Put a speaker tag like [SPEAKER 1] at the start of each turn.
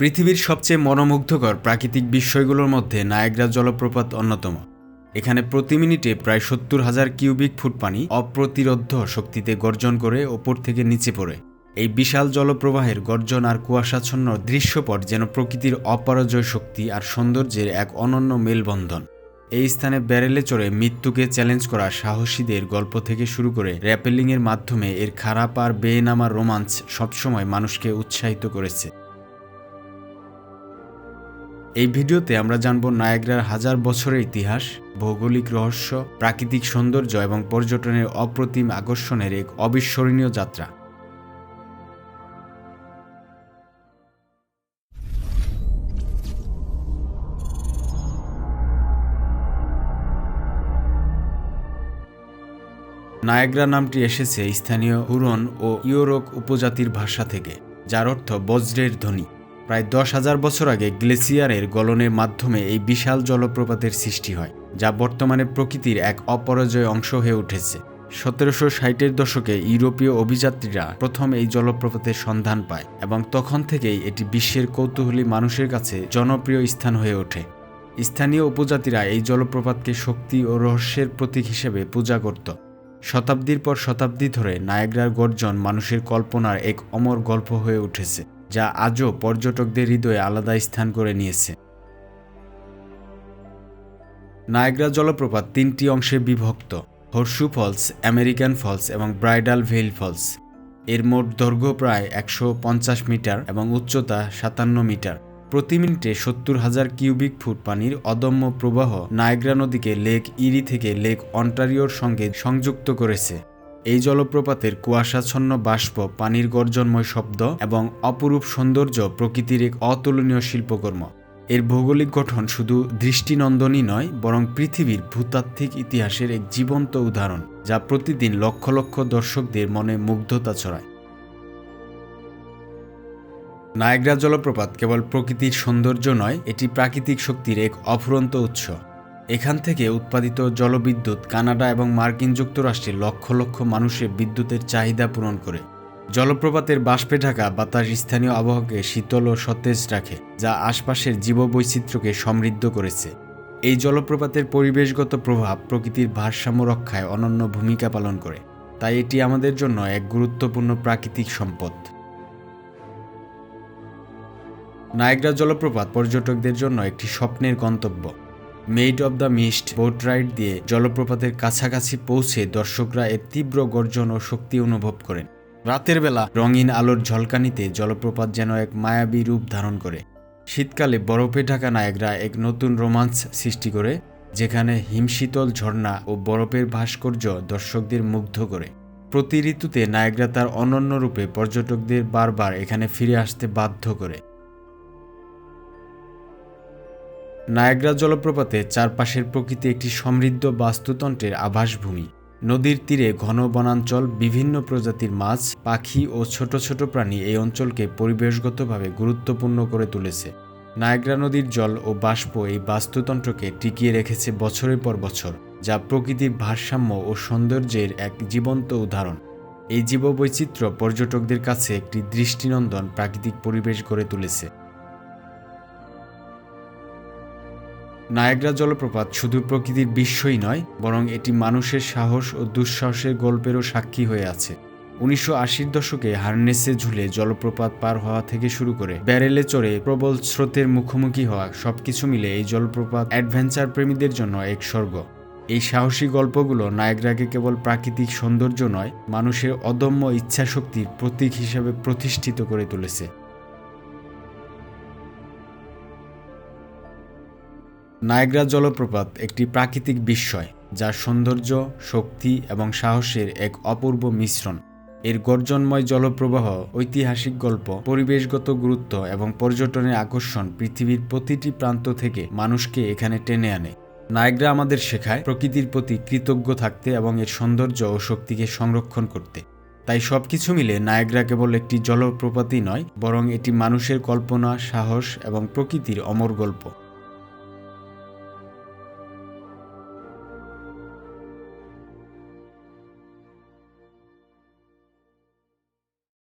[SPEAKER 1] পৃথিবীর সবচেয়ে মনোমুগ্ধকর প্রাকৃতিক বিস্ময়গুলোর মধ্যে নায়াগ্রা জলপ্রপাত অন্যতম। এখানে প্রতি মিনিটে প্রায় সত্তর হাজার কিউবিক ফুট পানি অপ্রতিরোধ্য শক্তিতে গর্জন করে ওপর থেকে নিচে পড়ে। এই বিশাল জলপ্রবাহের গর্জন আর কুয়াশাচ্ছন্ন দৃশ্যপট যেন প্রকৃতির অপরাজয় শক্তি আর সৌন্দর্যের এক অনন্য মেলবন্ধন। এই স্থানে ব্যারেলে চড়ে মৃত্যুকে চ্যালেঞ্জ করা সাহসীদের গল্প থেকে শুরু করে র্যাপেলিংয়ের মাধ্যমে এর খারাপ আর বেয়ে রোমাঞ্চ সবসময় মানুষকে উৎসাহিত করেছে। এই ভিডিওতে আমরা জানব নায়াগ্রার হাজার বছরের ইতিহাস, ভৌগোলিক রহস্য, প্রাকৃতিক সৌন্দর্য এবং পর্যটনের অপ্রতিম আকর্ষণের এক অবিস্মরণীয় যাত্রা। নায়াগ্রা নামটি এসেছে স্থানীয় হুরন ও ইউরোক উপজাতির ভাষা থেকে, যার অর্থ বজ্রের ধ্বনি। প্রায় দশ হাজার বছর আগে গ্লেসিয়ারের গলনের মাধ্যমে এই বিশাল জলপ্রপাতের সৃষ্টি হয়, যা বর্তমানে প্রকৃতির এক অপরাজয় অংশ হয়ে উঠেছে। সতেরোশো ষাটের দশকে ইউরোপীয় অভিযাত্রীরা প্রথম এই জলপ্রপাতের সন্ধান পায় এবং তখন থেকেই এটি বিশ্বের কৌতূহলী মানুষের কাছে জনপ্রিয় স্থান হয়ে ওঠে। স্থানীয় উপজাতিরা এই জলপ্রপাতকে শক্তি ও রহস্যের প্রতীক হিসেবে পূজা করত। শতাব্দীর পর শতাব্দী ধরে নায়াগ্রার গর্জন মানুষের কল্পনার এক অমর গল্প হয়ে উঠেছে। যা আজও পর্যটকদের হৃদয়ে আলাদা স্থান করে নিয়েছে। নায়গ্রা জলপ্রপাত তিনটি অংশে বিভক্ত, হর্ষু ফলস, আমেরিকান ফলস এবং ব্রাইডাল ভেইল ফলস। এর মোট দৈর্ঘ্য প্রায় একশো পঞ্চাশ মিটার এবং উচ্চতা সাতান্ন মিটার। প্রতি মিনিটে সত্তর হাজার কিউবিক ফুট পানির অদম্য প্রবাহ নায়গ্রা নদীকে লেক ইরি থেকে লেক অন্টারিওর সঙ্গে সংযুক্ত করেছে। এই জলপ্রপাতের কুয়াশাচ্ছন্ন বাষ্প পানির গর্জনময় শব্দ এবং অপরূপ সৌন্দর্য প্রকৃতির এক অতুলনীয় শিল্পকর্ম। এর ভৌগোলিক গঠন শুধু দৃষ্টিনন্দনই নয়, বরং পৃথিবীর ভূতাত্ত্বিক ইতিহাসের এক জীবন্ত উদাহরণ, যা প্রতিদিন লক্ষ লক্ষ দর্শকদের মনে মুগ্ধতা ছড়ায়। নায়গ্রা জলপ্রপাত কেবল প্রকৃতির সৌন্দর্য নয়, এটি প্রাকৃতিক শক্তির এক অফুরন্ত উৎস। এখান থেকে উৎপাদিত জলবিদ্যুৎ কানাডা এবং মার্কিন যুক্তরাষ্ট্রে লক্ষ লক্ষ মানুষের বিদ্যুতের চাহিদা পূরণ করে। জলপ্রপাতের বাষ্পে ঢাকা বাতাস স্থানীয় আবহাওয়াকে শীতল ও সতেজ রাখে, যা আশপাশের জীববৈচিত্র্যকে সমৃদ্ধ করেছে। এই জলপ্রপাতের পরিবেশগত প্রভাব প্রকৃতির ভারসাম্য রক্ষায় অনন্য ভূমিকা পালন করে, তাই এটি আমাদের জন্য এক গুরুত্বপূর্ণ প্রাকৃতিক সম্পদ। নায়গ্রা জলপ্রপাত পর্যটকদের জন্য একটি স্বপ্নের গন্তব্য। Maid of the Mist boat ride দিয়ে জলপ্রপাতের কাছাকাছি পৌঁছে দর্শকরা এর তীব্র গর্জন ও শক্তি অনুভব করেন। রাতের বেলা রঙিন আলোর ঝলকানিতে জলপ্রপাত যেন এক মায়াবী রূপ ধারণ করে। শীতকালে বরফে ঢাকা নায়করা এক নতুন রোমাঞ্চ সৃষ্টি করে, যেখানে হিমশীতল ঝর্ণা ও বরফের ভাস্কর্য দর্শকদের মুগ্ধ করে। প্রতি ঋতুতে নায়করা তার অনন্য রূপে পর্যটকদের বারবার এখানে ফিরে আসতে বাধ্য করে। নায়াগ্রা জলপ্রপাতে চারপাশের প্রকৃতি একটি সমৃদ্ধ বাস্তুতন্ত্রের আভাসভূমি নদীর তীরে ঘন বনাঞ্চল, বিভিন্ন প্রজাতির মাছ, পাখি ও ছোট ছোট প্রাণী এই অঞ্চলকে পরিবেশগতভাবে গুরুত্বপূর্ণ করে তুলেছে। নায়াগ্রা নদীর জল ও বাষ্প এই বাস্তুতন্ত্রকে টিকিয়ে রেখেছে বছরের পর বছর, যা প্রকৃতির ভারসাম্য ও সৌন্দর্যের এক জীবন্ত উদাহরণ। এই জীববৈচিত্র্য পর্যটকদের কাছে একটি দৃষ্টিনন্দন প্রাকৃতিক পরিবেশ গড়ে তুলেছে। নায়াগ্রা জলপ্রপাত শুধু প্রকৃতির বিস্ময়ই নয়, বরং এটি মানুষের সাহস ও দুঃসাহসের গল্পেরও সাক্ষী হয়ে আছে। উনিশশো আশির দশকে হার্নেসে ঝুলে জলপ্রপাত পার হওয়া থেকে শুরু করে ব্যারেলে চড়ে প্রবল স্রোতের মুখোমুখি হওয়া সবকিছু মিলে এই জলপ্রপাত অ্যাডভেঞ্চার প্রেমীদের জন্য এক স্বর্গ। এই সাহসী গল্পগুলো নায়গ্রাকে কেবল প্রাকৃতিক সৌন্দর্য নয়, মানুষের অদম্য ইচ্ছাশক্তির প্রতীক হিসেবে প্রতিষ্ঠিত করে তুলেছে। নায়গ্রা জলপ্রপাত একটি প্রাকৃতিক বিস্ময়, যার সৌন্দর্য, শক্তি এবং সাহসের এক অপূর্ব মিশ্রণ। এর গর্জনময় জলপ্রবাহ, ঐতিহাসিক গল্প, পরিবেশগত গুরুত্ব এবং পর্যটনের আকর্ষণ পৃথিবীর প্রতিটি প্রান্ত থেকে মানুষকে এখানে টেনে আনে। নায়গ্রা আমাদের শেখায় প্রকৃতির প্রতি কৃতজ্ঞ থাকতে এবং এর সৌন্দর্য ও শক্তিকে সংরক্ষণ করতে। তাই সব কিছু মিলে নায়গ্রা কেবল একটি জলপ্রপাতই নয়, বরং এটি মানুষের কল্পনা, সাহস এবং প্রকৃতির অমর গল্প।